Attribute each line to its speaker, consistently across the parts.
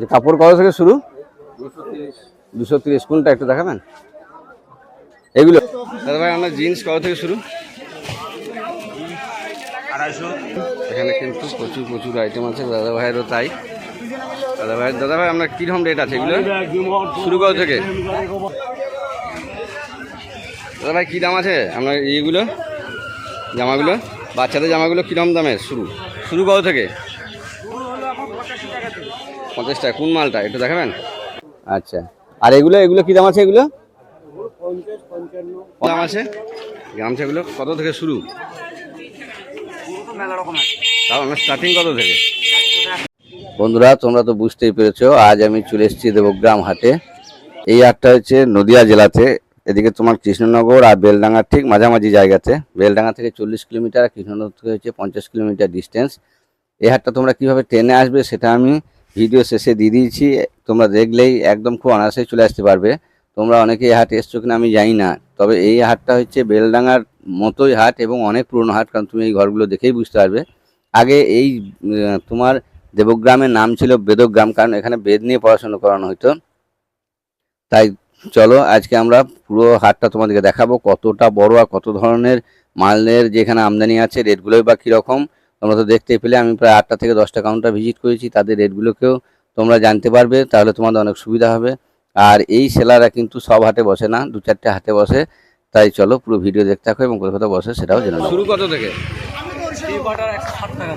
Speaker 1: যে কাপড় কত থেকে শুরু? দুশো তিরিশ। কোনটা একটু দেখাবেন? এগুলো। দাদা ভাই আপনার জিন্স কত থেকে শুরু?
Speaker 2: আড়াইশো।
Speaker 1: এখানে কিন্তু প্রচুর প্রচুর আইটেম আছে। দাদা ভাইয়েরও তাই। দাদা ভাই দাদা ভাই আপনার কীরকম রেট আছে এগুলো? শুরু কত থেকে? দাদা ভাই কী দাম আছে? আপনার এইগুলো জামাগুলো বাচ্চাদের জামাগুলো কীরকম দামের? শুরু। শুরু কত থেকে? পঞ্চাশ টাকা কোন মালটা? একটু দেখাবেন? আচ্ছা। আর এগুলো এগুলো কী দাম আছে এগুলো? দাম আছে? গামছাগুলো কত থেকে শুরু? স্টার্টিং কত থেকে? বন্ধুরা তোমরা তো বুঝতেই পেরেছ আজ আমি চলে এসেছি দেবগ্রাম হাটে। এই হাটটা হচ্ছে নদিয়া জেলাতে। এদিকে তোমার কৃষ্ণনগর আর বেলডাঙ্গার ঠিক মাঝামাঝি জায়গাতে। বেলডাঙ্গা থেকে চল্লিশ কিলোমিটার আর কৃষ্ণনগর থেকে হচ্ছে পঞ্চাশ কিলোমিটার ডিস্টেন্স এই হাটটা তোমরা কীভাবে ট্রেনে আসবে সেটা আমি ভিডিও শেষে দিয়ে দিয়েছি। তোমরা দেখলেই একদম খুব অনায়াসে চলে আসতে পারবে। তোমরা অনেকে এই হাটে এসছো কিনা আমি জানি না। তবে এই হাটটা হচ্ছে বেলডাঙ্গার মতোই হাট এবং অনেক পুরনো হাট, কারণ তুমি এই ঘরগুলো দেখেই বুঝতে পারবে। আগে এই তোমার দেবগ্রামের নাম ছিল বেদগ্রাম, কারণ এখানে বেদ নিয়ে পড়াশোনা করানো হতো তাই চলো, আজকে আমরা পুরো হাটটা তোমাদেরকে দেখাবো, কতটা বড় আর কত ধরনের মালের যেখানে আমদানি আছে, রেটগুলোই বা কীরকম। তোমরা তো দেখতে পেলে, আমি প্রায় আটটা থেকে দশটা কাউন্টার ভিজিট করেছি, তাদের রেটগুলোকেও তোমরা জানতে পারবে, তাহলে তোমাদের অনেক সুবিধা হবে। আর এই সেলাররা কিন্তু সব হাটে বসে না, দু চারটে হাটে বসে। তাই চলো পুরো ভিডিও দেখতে থাকো এবং কোথাও বসে সেটাও জেনে শুরু কত থেকে?
Speaker 2: একশো ষাট টাকা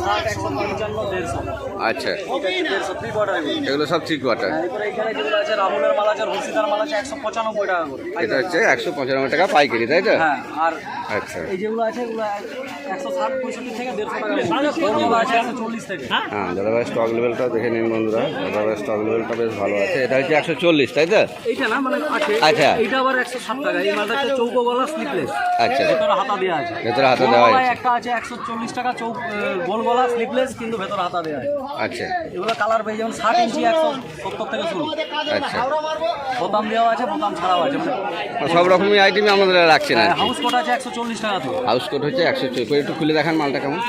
Speaker 2: ষাট একশো পঞ্চান্ন দেড়শো
Speaker 1: আচ্ছা।
Speaker 2: দেড়শো থ্রি কোয়ার্টার
Speaker 1: এগুলো সব থ্রি কোয়ার্টার
Speaker 2: এরপরে এখানে যেগুলো আছে রাহুলের মাল আছে হর্ষিতার মাল আছে একশো পঁচানব্বই টাকা করে।
Speaker 1: এটা হচ্ছে একশো পঁচানব্বই টাকা পাইকারি তাই তো?
Speaker 2: হ্যাঁ আর
Speaker 1: আচ্ছা।
Speaker 2: এই যেগুলো আছে এগুলো একশো ষাট পঁয়ষট্টি থেকে দেড়শো টাকা আছে একশো চল্লিশ থেকে।
Speaker 1: হ্যাঁ? দাদাভাই স্টক লেভেলটা দেখে নিন বন্ধুরা। দাদাভাই স্টক লেভেলটা বেশ ভালো আছে। এটা হচ্ছে একশো চল্লিশ তাই তো?
Speaker 2: এইটা না মানে আছে।
Speaker 1: আচ্ছা।
Speaker 2: এইটা আবার একশো ষাট টাকা। এই মালটা চৌকো গলা স্লিপলেস
Speaker 1: আচ্ছা।
Speaker 2: ভেতরে হাতা দেওয়া আছে।
Speaker 1: ভেতরে হাতা দেওয়া আছে।
Speaker 2: একটা আছে একশো চল্লিশ টাকা আহ, গোল গলা স্লিপলেস কিন্তু ভেতরে হাতা দেওয়া
Speaker 1: আচ্ছা।
Speaker 2: এগুলো কালার পেয়ে যেমন ষাট ইঞ্চি একশো সত্তর থেকে শুরু।
Speaker 1: আচ্ছা।
Speaker 2: বোতাম দেওয়া আছে বোতাম ছাড়াও আছে।
Speaker 1: সব রকমই আইটেমই আমাদের রাখছেন
Speaker 2: হাউস কোট আছে একশো চল্লিশ টাকা তো।
Speaker 1: হাউস কোট হচ্ছে একশো চল্লিশ। একটু খুলে দেখান মালটা কেমন?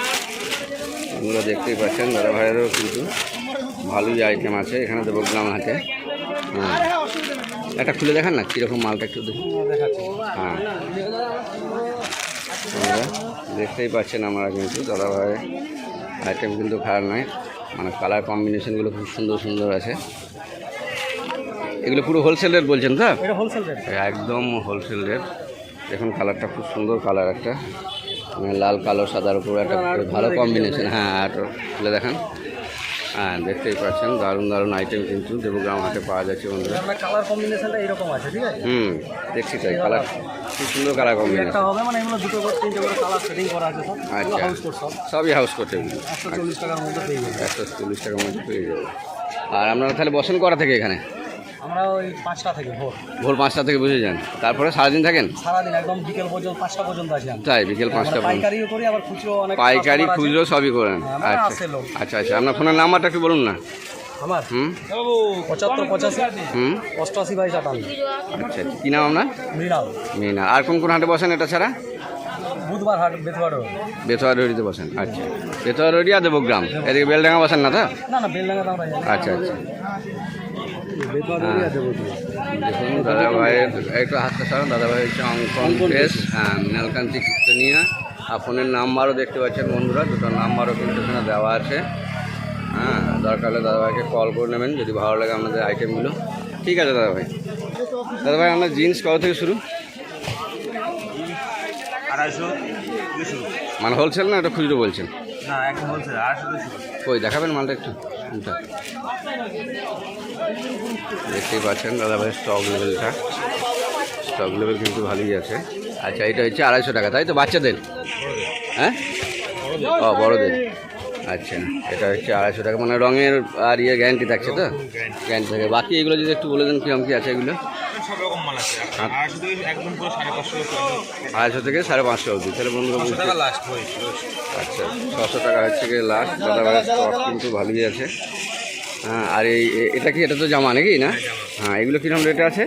Speaker 1: আপনারা দেখতেই পাচ্ছেন দাদা ভাইয়েরও কিন্তু ভালোই আইটেম আছে এখানে দেবগ্রাম হাটে। হ্যাঁ। একটা খুলে দেখান না কীরকম মালটা একটু দেখুন হ্যাঁ। দেখতেই পাচ্ছেন আমরা কিন্তু দাদা ভাই আইটেম কিন্তু খারাপ নয়। মানে কালার কম্বিনেশনগুলো খুব সুন্দর সুন্দর আছে। এগুলো পুরো হোলসেল রেট বলছেন তো? একদম হোলসেল রেট দেখুন কালারটা খুব সুন্দর কালার একটা। মানে লাল কালো সাদার উপর একটা ভালো কম্বিনেশন হ্যাঁ আর খুলে দেখান। হ্যাঁ দেখতেই পাচ্ছেন দারুণ দারুণ আইটেম কিন্তু দেবগ্রাম হাটে পাওয়া যাচ্ছে বন্ধুরা।
Speaker 2: কালার কম্বিনেশনটা এরকম আছে ঠিক আছে?
Speaker 1: হুম দেখছি তাই কালার খুব সুন্দর কালার কম্বিনেশন
Speaker 2: একটা হবে মানে এগুলো দুটো করে তিনটে করে কালার সেটিং করা আছে সব।
Speaker 1: আচ্ছা
Speaker 2: হাউস কোট সব।
Speaker 1: সবই হাউস কোট এগুলো
Speaker 2: একশো চল্লিশ টাকার মধ্যে পেয়ে যাবে
Speaker 1: একশো চল্লিশ টাকার মধ্যে পেয়ে যাবে আর আপনারা তাহলে বসেন করা থেকে এখানে?
Speaker 2: আমরা ওই পাঁচটা থেকে ভোর।
Speaker 1: ভোর পাঁচটা থেকে বুঝে যান। তারপরে সারাদিন থাকেন?
Speaker 2: সারাদিন একদম বিকেল পর্যন্ত পাঁচটা পর্যন্ত
Speaker 1: তাই বিকেল পাঁচটা পর্যন্ত।
Speaker 2: পাইকারিও করি আবার খুচরো অনেক
Speaker 1: পাইকারি খুচরো সবই করেন।
Speaker 2: হ্যাঁ,
Speaker 1: আচ্ছা। আচ্ছা আচ্ছা। আপনার ফোনের নাম্বারটা একটু বলুন না।
Speaker 2: আমার?
Speaker 1: হুম?
Speaker 2: পঁচাত্তর পঁচাশি।
Speaker 1: হুম?
Speaker 2: অষ্টআশি বাইশ আটান্ন
Speaker 1: আচ্ছা কী নাম আপনার?
Speaker 2: মৃণাল।
Speaker 1: মিনা আর কোন কোন হাটে বসেন এটা ছাড়া?
Speaker 2: বুধবার হাট
Speaker 1: রড়িতে বসেন। আচ্ছা। বেতোয়া রড়ি আর দেবগ্রাম। এদিকে বেলডাঙ্গা বসেন না তো?
Speaker 2: না না বেলডাঙ্গা আমরা
Speaker 1: আচ্ছা আচ্ছা। দাদা ভাইয়ের একটু হাতটা সরান। দাদা ভাই হচ্ছে অঙ্কন প্রেস হ্যাঁ মিনালকান্তি কীর্তনিয়া আর ফোনের নাম্বারও দেখতে পাচ্ছেন বন্ধুরা দুটো নাম্বারও কিন্তু এখানে দেওয়া আছে। হ্যাঁ দরকার হলে দাদা ভাইকে কল করে নেবেন যদি ভালো লাগে আপনাদের আইটেমগুলো ঠিক আছে দাদা ভাই দাদা আপনার জিন্স কত থেকে শুরু?
Speaker 2: আড়াইশো
Speaker 1: মানে হোলসেল না এটা খুচরো বলছেন?
Speaker 2: না একদম হোলসেল আড়াইশো দুশো
Speaker 1: কই দেখাবেন মালটা একটু? দেখতেই পাচ্ছেন দাদা ভাই স্টক লেভেলটা স্টক লেভেল কিন্তু ভালোই আছে। আচ্ছা এটা হচ্ছে আড়াইশো টাকা তাই তো? বাচ্চাদের? হ্যাঁ? ও বড়দের। আচ্ছা এটা হচ্ছে আড়াইশো টাকা। মানে রঙের আর ইয়ে গ্যারান্টি থাকছে তো? গ্যারান্টি থাকে। বাকি এগুলো যদি একটু বলে দেন কীরকম কী আছে এগুলো?
Speaker 3: সব রকম মাল আছে। আড়াইশো থেকে একদম পুরো সাড়ে পাঁচশো
Speaker 1: আড়াইশো থেকে সাড়ে পাঁচশো অবধি। তাহলে বন্ধুরা বুঝতে
Speaker 3: টাকা লাস্ট
Speaker 1: আচ্ছা ছশো টাকা হচ্ছে গিয়ে লাস্ট দাদা ভাইয়ের স্টক কিন্তু ভালোই আছে। হ্যাঁ আর এই এটা কি এটা তো জামা নাকি না? হ্যাঁ এগুলো কীরকম রেটে আছে?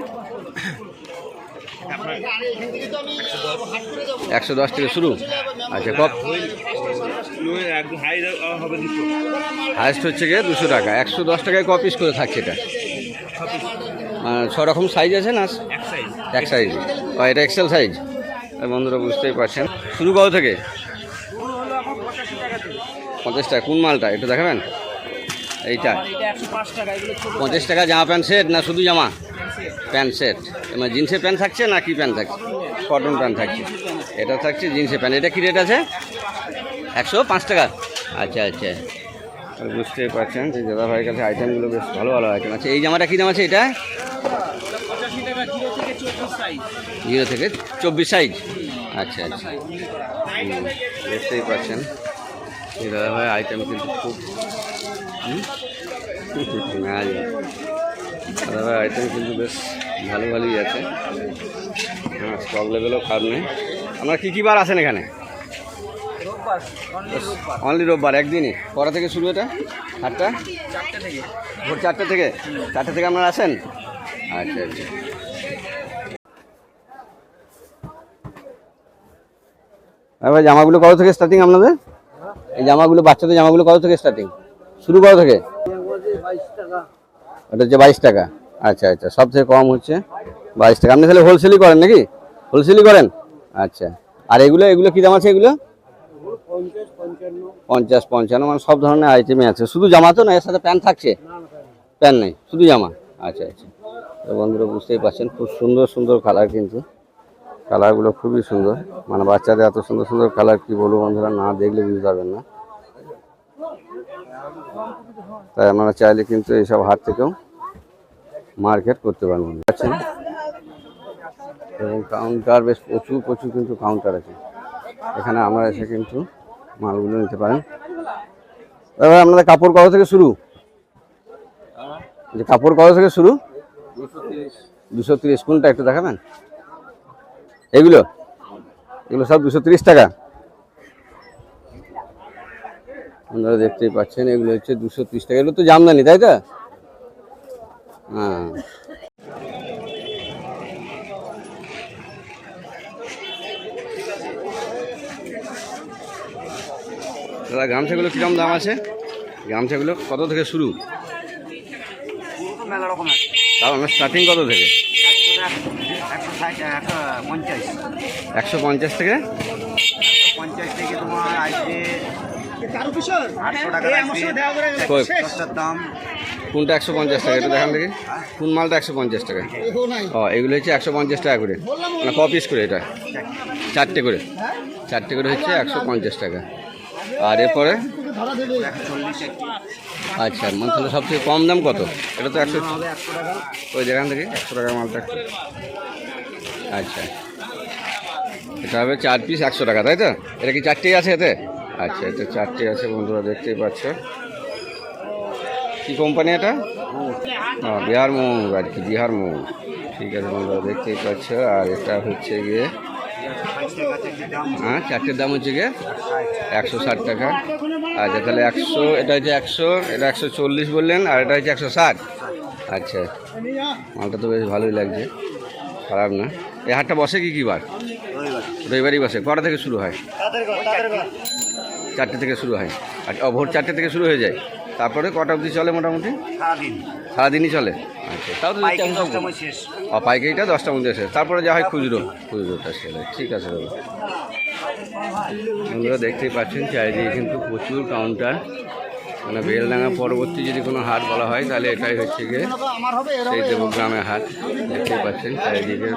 Speaker 1: একশো দশ থেকে শুরু? আচ্ছা কপ
Speaker 3: লো একদম হাই হবে দুশো
Speaker 1: হায়েস্ট হচ্ছে গিয়ে দুশো টাকা। একশো দশ টাকায় ক পিস করে থাকছে এটা? ছ রকম সাইজ আছে না?
Speaker 3: এক সাইজ
Speaker 1: এটা এক্সেল সাইজ বন্ধুরা বুঝতেই পারছেন। শুরু কত থেকে। পঞ্চাশ টাকা। কোন মালটা? একটু দেখাবেন? এইটা। পঞ্চাশ টাকা জামা প্যান্ট সেট না শুধু জামা? Pant set. মানে জিন্সের প্যান্ট থাকছে না কি প্যান্ট থাকছে? কটন প্যান্ট থাকছে। এটা থাকছে জিন্সের প্যান্ট। এটা কি রেট আছে? একশো পাঁচ টাকা। আচ্ছা আচ্ছা। আর বুঝতেই পারছেন যে দাদা ভাইয়ের কাছে আইটেমগুলো বেশ ভালো ভালো আইটেম আছে। এই জামাটা কী দাম আছে? এটা
Speaker 2: পঁচাশি টাকা কিলো থেকে চব্বিশ সাইজ
Speaker 1: জিরো থেকে চব্বিশ সাইজ আচ্ছা আচ্ছা। বুঝতেই পারছেন এই দাদা ভাই আইটেম কিন্তু খুব হুম? না জি। দাদা ভাই আইটেম কিন্তু বেশ ভালো ভালোই আছে। হ্যাঁ স্টক লেভেলও খারাপ নেই। আপনার কী কী বার আছেন এখানে?
Speaker 2: অনলি রোববার।
Speaker 1: একদিনই। কটা থেকে শুরু এটা? আটটা? ভোর চারটে থেকে? চারটে থেকে আপনারা আসেন? আচ্ছা আচ্ছা। ভাই জামাগুলো কত থেকে স্টার্টিং আপনাদের? এই জামাগুলো, বাচ্চাদের জামাগুলো কত থেকে স্টার্টিং শুরু কত থেকে। ওটা হচ্ছে বাইশ টাকা। আচ্ছা আচ্ছা সব থেকে কম হচ্ছে বাইশ টাকা। আপনি তাহলে হোলসেলই করেন নাকি? হোলসেলই করেন? আচ্ছা আর এগুলো এগুলো কী দাম আছে এগুলো? পঞ্চাশ, পঞ্চান্ন মানে সব ধরনের আইটেমই আছে। শুধু জামা তো না, এর সাথে প্যান্ট থাকছে? প্যান্ট নেই, শুধু জামা। আচ্ছা আচ্ছা। বন্ধুরা, বুঝতেই পারছেন, খুব সুন্দর সুন্দর কালার কিন্তু। কালারগুলো খুবই সুন্দর। মানে বাচ্চাদের এত সুন্দর সুন্দর কালার কি বলব বন্ধুরা, না দেখলে বুঝতে পারবেন না। তাই আপনারা চাইলে কিন্তু এইসব হাট থেকেও মার্কেট করতে পারেন আছেন এবং কাউন্টার বেশ প্রচুর প্রচুর কিন্তু কাউন্টার আছে। এখানে আমরা এসে কিন্তু মালগুলো নিতে পারেন। দাদা আপনাদের কাপড় কত থেকে শুরু? যে কাপড় কত থেকে শুরু? দুশো তিরিশ। কোনটা একটু দেখাবেন? এগুলো? এগুলো সব দুশো তিরিশ টাকা। আপনারা দেখতেই পাচ্ছেন এগুলো হচ্ছে দুশো তিরিশ টাকা। এগুলো তো জামদানি তাই তো? হ্যাঁ। দাদা গামছাগুলো কীরকম দাম আছে? গামছাগুলো কত থেকে শুরু?
Speaker 2: পুরো তো মেলা রকম
Speaker 1: তাও আমরা স্টার্টিং কত থেকে?
Speaker 2: একশো পঞ্চাশ
Speaker 1: থেকে?
Speaker 2: পঞ্চাশ থেকে তোমার দাম।
Speaker 1: কোনটা একশো পঞ্চাশ টাকা? এটা দেখান দেখি। কোন মালটা একশো পঞ্চাশ টাকা? ও এগুলো হচ্ছে একশো পঞ্চাশ টাকা করে। মানে ক পিস করে এটা? চারটে করে। চারটে করে হচ্ছে একশো পঞ্চাশ টাকা। আর এরপরে? আচ্ছা মানে তাহলে সবথেকে কম দাম কত? এটা তো একশো ওই দেখান দেখি একশো টাকার মালটা একটু। আচ্ছা। এটা হবে চার পিস একশো টাকা তাই তো? এটা কি চারটেই আছে এতে? আচ্ছা এটা চারটে আছে বন্ধুরা দেখতেই পাচ্ছ। কি কোম্পানি এটা? ও, বিহার মৌ আর কি বিহার মৌ ঠিক আছে বন্ধুরা দেখতেই পাচ্ছ। আর এটা হচ্ছে গিয়ে হ্যাঁ চারটের দাম হচ্ছে গিয়ে একশো ষাট টাকা। আচ্ছা তাহলে একশো এটা হচ্ছে একশো এটা একশো চল্লিশ বললেন আর এটা হচ্ছে একশো ষাট। আচ্ছা মালটা তো বেশ ভালোই লাগছে খারাপ না। এই হাটটা বসে কি কি বার রবিবারই বসে। কটা থেকে শুরু হয়? চারটে থেকে শুরু হয়। আচ্ছা ও, ভোর চারটে থেকে শুরু হয়ে যায়। তারপরে কটা অবধি চলে মোটামুটি?
Speaker 2: সারাদিন।
Speaker 1: সারাদিনই চলে? আচ্ছা। তাও তো ও পাইকারিটা দশটার মধ্যে শেষ। তারপরে যা হয় খুচরো। খুচরোটা সেলে ঠিক আছে দাদা। বন্ধুরা দেখতেই পাচ্ছেন চারিদিকে কিন্তু প্রচুর কাউন্টার মানে বেলডাঙ্গা পরবর্তী যদি কোনো হাট বলা হয়, তাহলে এটাই হচ্ছে গিয়ে সেই দেবগ্রামের হাট দেখতে পাচ্ছেন। চারিদিকে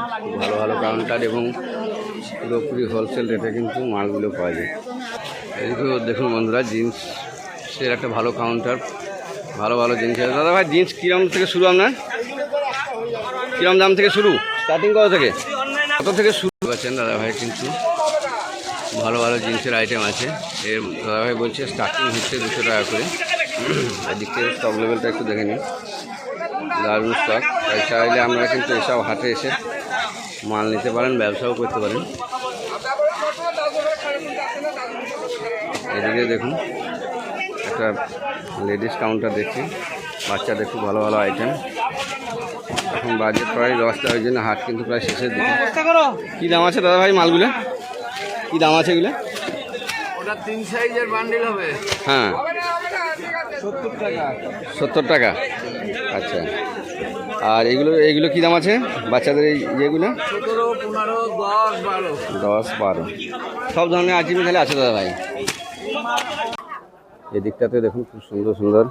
Speaker 1: ভালো ভালো কাউন্টার এবং পুরোপুরি হোলসেল রেটে কিন্তু মালগুলো পাওয়া যায়। এদিকেও দেখুন বন্ধুরা, জিন্সের একটা ভালো কাউন্টার, ভালো ভালো জিনিস। আছে দাদা ভাই, জিন্স কিরম থেকে শুরু আপনার? কিরম দাম থেকে শুরু? স্টার্টিং কত থেকে? কত থেকে শুরু? আছেন দাদা ভাই, কিন্তু ভালো ভালো জিন্সের আইটেম আছে। এর দাদাভাই বলছে স্টার্টিং হচ্ছে দুশো টাকা করে। এদিক থেকে স্টক লেভেলটা একটু দেখে নিন দারুণ স্টক তাই চাইলে আপনারা কিন্তু এসব হাটে এসে মাল নিতে পারেন ব্যবসাও করতে পারেন। এদিকে দেখুন একটা লেডিস কাউন্টার দেখছি। বাচ্চাদের খুব ভালো ভালো আইটেম এখন বাজেট প্রায় দশটা ওই জন্য হাট কিন্তু প্রায় শেষের দিকে। কী দাম আছে দাদা ভাই মালগুলো? কী দাম আছে এগুলো?
Speaker 4: ওটা তিন সাইজের বান্ডিল হবে।
Speaker 1: হ্যাঁ।
Speaker 4: সত্তর টাকা।
Speaker 1: সত্তর টাকা। আচ্ছা। আর এগুলো এগুলো কী দাম আছে? বাচ্চাদের এই ইয়েগুলো?
Speaker 4: সতেরো পনেরো দশ বারো।
Speaker 1: দশ বারো। সব ধরনের আইটেমই তাহলে আছে দাদা ভাই। এদিকটাতে দেখুন খুব সুন্দর সুন্দর।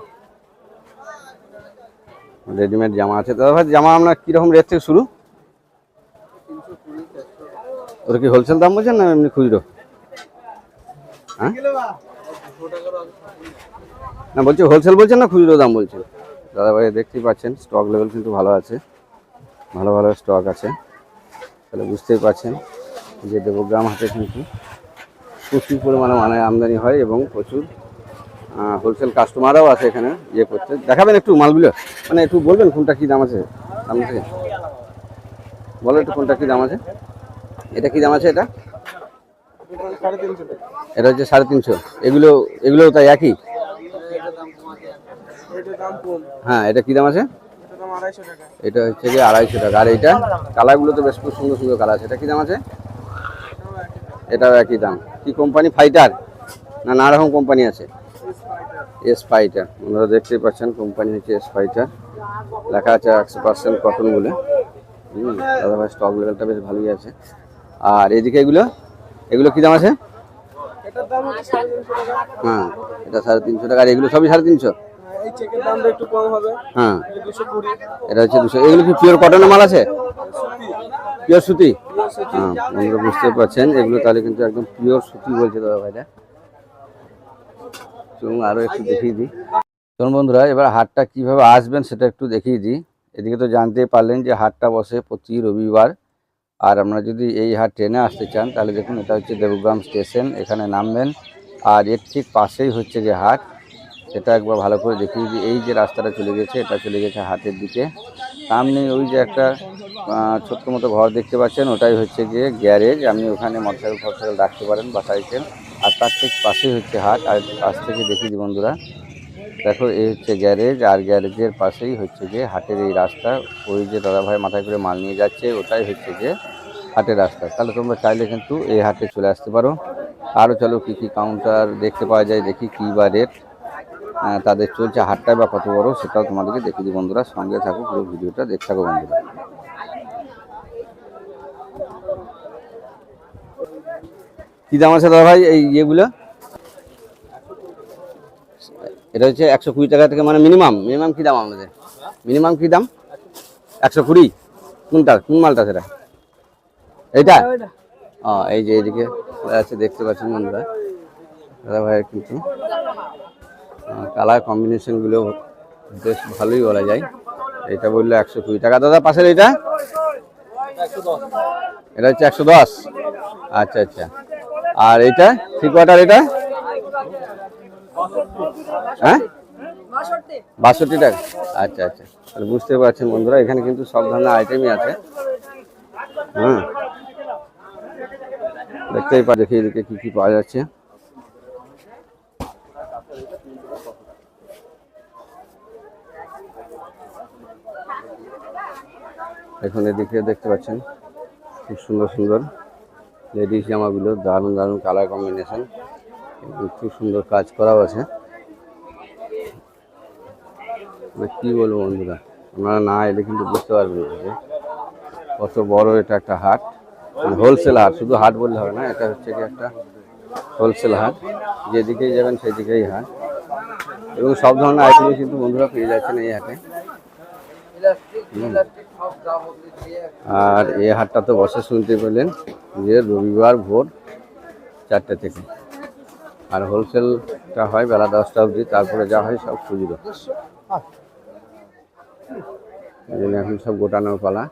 Speaker 1: রেডিমেড জামা আছে। দাদা ভাই জামা আপনার কীরকম রেট থেকে শুরু? ওটা কি হোলসেল দাম বলছেন না এমনি খুচরো? হ্যাঁ? না, বলছি হোলসেল বলছেন না খুচরো দাম বলছেন? দাদা ভাই দেখতেই পাচ্ছেন স্টক লেভেল কিন্তু ভালো আছে। ভালো ভালো স্টক আছে। তাহলে বুঝতেই পারছেন যে দেবগ্রাম হাটে কিন্তু প্রচুর পরিমাণে মানে আমদানি হয় এবং প্রচুর হোলসেল কাস্টমারও আছে এখানে ইয়ে করতে। দেখাবেন একটু মালগুলো। মানে একটু বলবেন কোনটা কী দাম আছে? থেকে বলো একটু কোনটা কী দাম আছে? এটা কী দাম আছে এটা? এটা হচ্ছে সাড়ে তিনশো। এগুলো এগুলো তাই একই? হ্যাঁ এটা কী দাম আছে? এটা হচ্ছে যে আড়াইশো টাকা। আর এইটা, কালারগুলো তো বেশ খুব সুন্দর সুন্দর কালার আছে। এটা কী দাম আছে? এটাও একই দাম। কি কোম্পানি? ফাইটার না, নানা রকম কোম্পানি আছে? এস ফাইটার ওনারা দেখতেই পাচ্ছেন, কোম্পানি হচ্ছে এস ফাইটার লেখা আছে একশো পার্সেন্ট কটন বলে। হুম, দাদা ভাই স্টক লেভেলটা বেশ ভালোই আছে। আর এদিকে এগুলো? এগুলো কী দাম আছে? হ্যাঁ এটা সাড়ে তিনশো টাকা। আর এগুলো সবই সাড়ে তিনশো? হ্যাঁ এটা হচ্ছে দুশো। এগুলো কি পিওর মাল আছে? পিওর সুতি? হ্যাঁ পারছেন, এগুলো তাহলে কিন্তু একদম পিওর সুতি বলছে আরও একটু দেখিয়ে দিই। বন্ধুরা, এবার হাটটা কীভাবে আসবেন সেটা একটু দেখিয়ে দিই। এদিকে তো জানতেই পারলেন যে হাটটা বসে প্রতি রবিবার। আর আপনারা যদি এই হাট ট্রেনে আসতে চান, তাহলে দেখুন, এটা হচ্ছে দেবগ্রাম স্টেশন, এখানে নামবেন। আর এর ঠিক পাশেই হচ্ছে যে হাট সেটা একবার ভালো করে দেখিয়ে দিই। এই যে রাস্তাটা চলে গেছে, এটা চলে গেছে হাটের দিকে। সামনে ওই যে একটা ছোট্ট মতো ঘর দেখতে পাচ্ছেন, ওটাই হচ্ছে গিয়ে গ্যারেজ। আপনি ওখানে মোটরসাইকেল, ফটোসাইকেল রাখতে পারেন বা সাইকেল। আর তার ঠিক পাশেই হচ্ছে হাট। আর পাশ থেকে দিই বন্ধুরা। দেখো এই হচ্ছে গ্যারেজ, আর গ্যারেজের পাশেই হচ্ছে যে হাটের এই রাস্তা। ওই যে দাদাভাই মাথায় করে মাল নিয়ে যাচ্ছে, ওটাই হচ্ছে যে হাটের রাস্তা। তাহলে তোমরা চাইলে কিন্তু এই হাটে চলে আসতে পারো। আরও চলো কী কী কাউন্টার দেখতে পাওয়া যায়, দেখি কী বা রেট তাদের চলছে। হাটটায় বা কত বড়, সেটাও তোমাদেরকে দেখে দিই বন্ধুরা। সঙ্গে থাকো, পুরো ভিডিওটা দেখতে থাকো বন্ধুরা। কী দাম আছে দাদা ভাই এই ইয়েগুলো? এটা হচ্ছে একশো কুড়ি টাকা থেকে মানে মিনিমাম মিনিমাম কী দাম আমাদের? মিনিমাম কী দাম? একশো কুড়ি? কোনটা কোন মালটা সেটা? এইটা? ও, এই যে এইদিকে আছে, দেখতে পাচ্ছেন বন্ধুরা। দাদা ভাইয়ের কিন্তু কালার কম্বিনেশনগুলো বেশ ভালোই বলা যায়। এটা বলল একশো কুড়ি টাকা। দাদা, পাশের এটা এটা হচ্ছে একশো দশ। আচ্ছা আচ্ছা। আর এটা থ্রি কোয়ার্টার এটা? হ্যাঁ? বাষট্টি। টাকা? আচ্ছা আচ্ছা। তাহলে বুঝতে পারছেন বন্ধুরা এখানে কিন্তু সব ধরনের আইটেমই আছে। হ্যাঁ দেখতেই পা দেখি এদিকে কী কী পাওয়া যাচ্ছে। এখন এদিকে দেখতে পাচ্ছেন খুব সুন্দর সুন্দর। লেডিস জামাগুলো দারুণ দারুণ কালার কম্বিনেশন খুব সুন্দর কাজ করাও আছে। মানে কি বলব বন্ধুরা, আপনারা না এলে কিন্তু বুঝতে পারবেন কত বড় এটা একটা হাট। মানে হোলসেল হাট, শুধু হাট বললে হবে না, এটা হচ্ছে কি একটা হোলসেল হাট। যেদিকেই যাবেন সেদিকেই হাট। এবং সব ধরনের আইটেমই কিন্তু বন্ধুরা পেয়ে যাচ্ছেন এই হাটে। আর এই হাটটা তো বসে শুনতে পেলেন যে রবিবার ভোর চারটে থেকে। আর হোলসেলটা হয় বেলা দশটা অবধি, তারপরে যা হয় সব খুচরো। এখন সব গোটানোর পালা।